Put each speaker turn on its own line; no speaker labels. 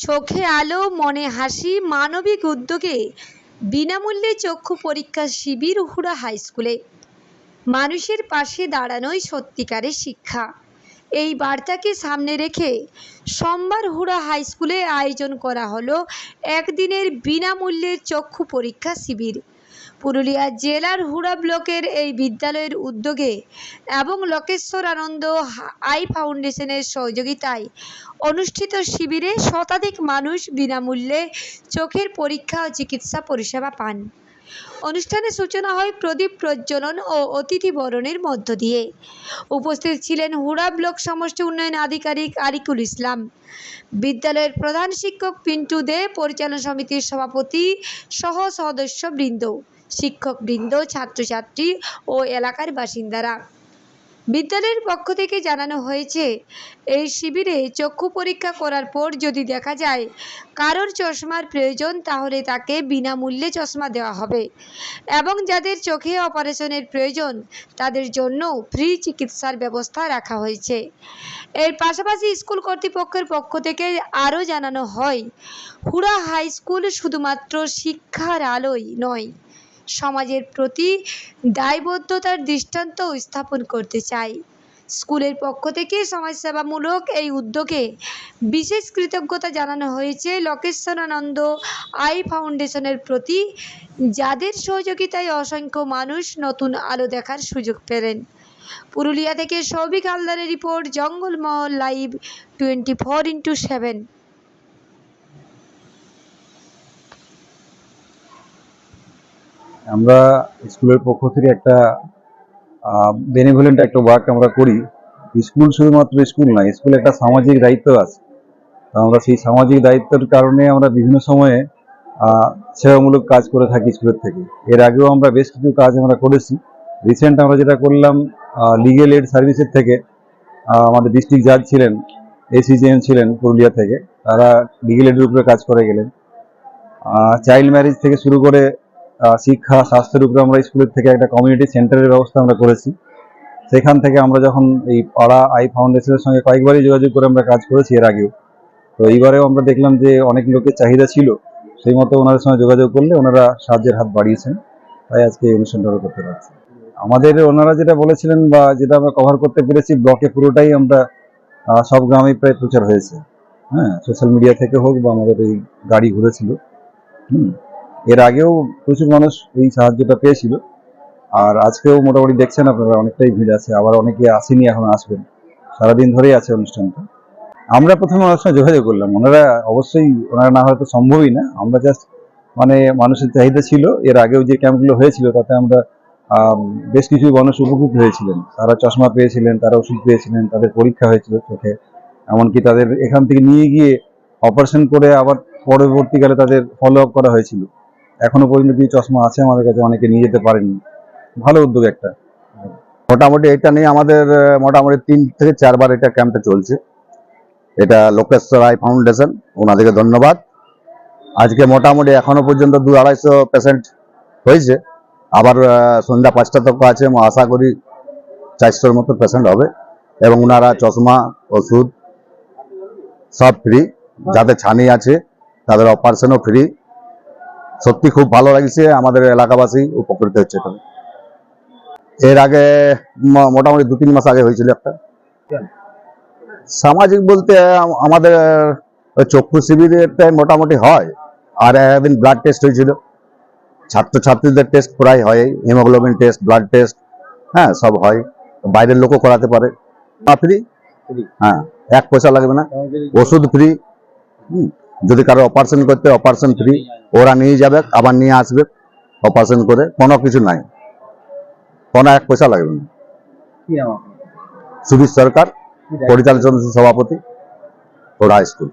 চোখে আলো, মনে হাসি, মানবিক উদ্যোগে বিনামূল্যে চক্ষু পরীক্ষা শিবির হুড়া হাই স্কুলে। মানুষের পাশে দাঁড়ানোই সত্যিকারের শিক্ষা। এই বার্তাকে সামনে রেখে সোমবার হুড়া হাই স্কুলে আয়োজন করা হলো একদিনের বিনামূল্যে চক্ষু পরীক্ষা শিবির। পুরুলিয়া জেলার হুড়া ব্লকের এই বিদ্যালয়ের উদ্যোগে এবং লোকেশ্বর আনন্দ আই ফাউন্ডেশনের সহযোগিতায় অনুষ্ঠিত শিবিরে শতাধিক মানুষ বিনামূল্যে চোখের পরীক্ষা ও চিকিৎসা পরিষেবা পান। অনুষ্ঠানের সূচনা হয় প্রদীপ প্রজ্বলন ও অতিথি বরণের মধ্য দিয়ে। উপস্থিত ছিলেন হুড়া ব্লক সমষ্টি উন্নয়ন আধিকারিক আরিকুল ইসলাম, বিদ্যালয়ের প্রধান শিক্ষক পিন্টু দে, পরিচালনা সমিতির সভাপতি সহ সদস্যবৃন্দ। শিক্ষকবৃন্দ, ছাত্রছাত্রী ও এলাকার বাসিন্দারা। বিদ্যালয়ের পক্ষ থেকে জানানো হয়েছে, এই শিবিরে চক্ষু পরীক্ষা করার পর যদি দেখা যায় কারোর চশমার প্রয়োজন, তাহলে তাকে বিনামূল্যে চশমা দেওয়া হবে এবং যাদের চোখে অপারেশনের প্রয়োজন, তাদের জন্য ফ্রি চিকিৎসার ব্যবস্থা রাখা হয়েছে। এর পাশাপাশি স্কুল কর্তৃপক্ষের পক্ষ থেকে আরও জানানো হয়, হুড়া হাই স্কুল শুধুমাত্র শিক্ষার আলোয় নয় সমাজের প্রতি দায়বদ্ধতার দৃষ্টান্ত স্থাপন করতে চাই। স্কুলের পক্ষ থেকে সমাজসেবামূলক এই উদ্যোগে বিশেষ কৃতজ্ঞতা জানানো হয়েছে লোকেশ্বরানন্দ আই ফাউন্ডেশনের প্রতি, যাদের সহযোগিতায় অসংখ্য মানুষ নতুন আলো দেখার সুযোগ পেলেন। পুরুলিয়া থেকে সৌভিক হালদারের report, Jangalmahal live twenty four into seven.
আমরা স্কুলের পক্ষ থেকে একটা বেনিভোলেন্ট একটা ওয়ার্ক আমরা করি। স্কুল শুধুমাত্র স্কুল না, স্কুলে একটা সামাজিক দায়িত্ব আছে। তো আমরা সেই সামাজিক দায়িত্বের কারণে আমরা বিভিন্ন সময়ে সেবামূলক কাজ করে থাকি স্কুলের থেকে। এর আগেও আমরা বেশ কিছু কাজ আমরা করেছি। রিসেন্ট আমরা যেটা করলাম লিগেল এড সার্ভিসের থেকে আমাদের ডিস্ট্রিক্ট জাজ ছিলেন এসিজিএম ছিলেন পুরুলিয়া থেকে। তারা লিগেল এডের উপরে কাজ করে গেলেন। চাইল্ড ম্যারেজ থেকে শুরু করে শিক্ষা, স্বাস্থ্যের উপরে আমরা স্কুলের থেকে একটা কমিউনিটি সেন্টারের ব্যবস্থা আমরা করেছি। সেখান থেকে আমরা যখন এই পাড়া আই ফাউন্ডেশনের সঙ্গে কয়েকবারই যোগাযোগ করে আমরা কাজ করেছি এর আগেও। তো এইবারেও আমরা দেখলাম যে অনেক লোকের চাহিদা ছিল, সেই মতো ওনাদের সঙ্গে যোগাযোগ করলে ওনারা সাহায্যের হাত বাড়িয়েছেন। তাই আজকে এই অনুষ্ঠানটা করতে পারছি। আমাদের ওনারা যেটা বলেছিলেন বা যেটা আমরা কভার করতে পেরেছি ব্লকে পুরোটাই আমরা সব গ্রামেই প্রায় প্রচার হয়েছে। হ্যাঁ সোশ্যাল মিডিয়া থেকে হোক বা আমাদের এই গাড়ি ঘুরেছিল। হুম। এর আগেও প্রচুর মানুষ এই সাহায্যটা পেয়েছিল। আর আজকেও মোটামুটি দেখছেন আপনারা, অনেকটাই ভিড় আছে। আবার অনেকে আসেনি, এখন আসবেন। সারাদিন ধরেই আছে অনুষ্ঠানটা। আমরা প্রথমে ওনার সঙ্গে যোগাযোগ করলাম। ওনারা অবশ্যই, ওনারা না হয়তো সম্ভবই না। আমরা জাস্ট মানে মানুষের চাহিদা ছিল। এর আগেও যে ক্যাম্পগুলো হয়েছিল, তাতে আমরা বেশ কিছু মানুষ উপকৃত হয়েছিলেন। তারা চশমা পেয়েছিলেন, তারা ওষুধ পেয়েছিলেন, তাদের পরীক্ষা হয়েছিল চোখে। এমনকি তাদের এখান থেকে নিয়ে গিয়ে অপারেশন করে আবার পরবর্তীকালে তাদের ফলো আপ করা হয়েছিল। এখনও পর্যন্ত কিছু চশমা আছে আমাদের কাছে? অনেকে নিয়ে যেতে পারেনি। ভালো উদ্যোগ একটা।
মোটামুটি এটা নিয়ে আমাদের মোটামুটি তিন থেকে চারবার এটা ক্যাম্পে চলছে। এটা লোকেশ্বর রায় ফাউন্ডেশন ওনাদেরকে ধন্যবাদ। আজকে মোটামুটি এখনও পর্যন্ত দু আড়াইশো পেশেন্ট হয়েছে। আবার সন্ধ্যা পাঁচটা তক আছে আশা করি চারশোর মতো পেশেন্ট হবে। এবং ওনারা চশমা, ওষুধ, সব ফ্রি যাদের ছানি আছে, তাদের অপারেশনও ফ্রি সত্যি খুব ভালো লাগছে আমাদের এলাকাবাসী উপকৃত হচ্ছে এটা এর আগে মোটামুটি দু তিন মাস আগে হয়েছিল একটা। সামাজিক বলতে আমাদের চক্ষু শিবিরটাই মোটামুটি হয় আর একদিন ব্লাড টেস্ট হয়েছিল। ছাত্রছাত্রীদের টেস্ট প্রায় হয় হিমোগ্লোবিন টেস্ট ব্লাড টেস্ট হ্যাঁ সব হয়। বাইরের লোকও করাতে পারে। ফ্রি হ্যাঁ এক পয়সা লাগবে না। ওষুধ ফ্রি যদি কারও অপারেশন করতে অপারেশন ফ্রি ওরা নিয়ে যাবে আবার নিয়ে আসবে অপারেশন করে কোনো কিছু নাই। কোনো এক পয়সা লাগবে না। সুধীর সরকার পরিচালন সমিতির সভাপতি ওরা স্কুল।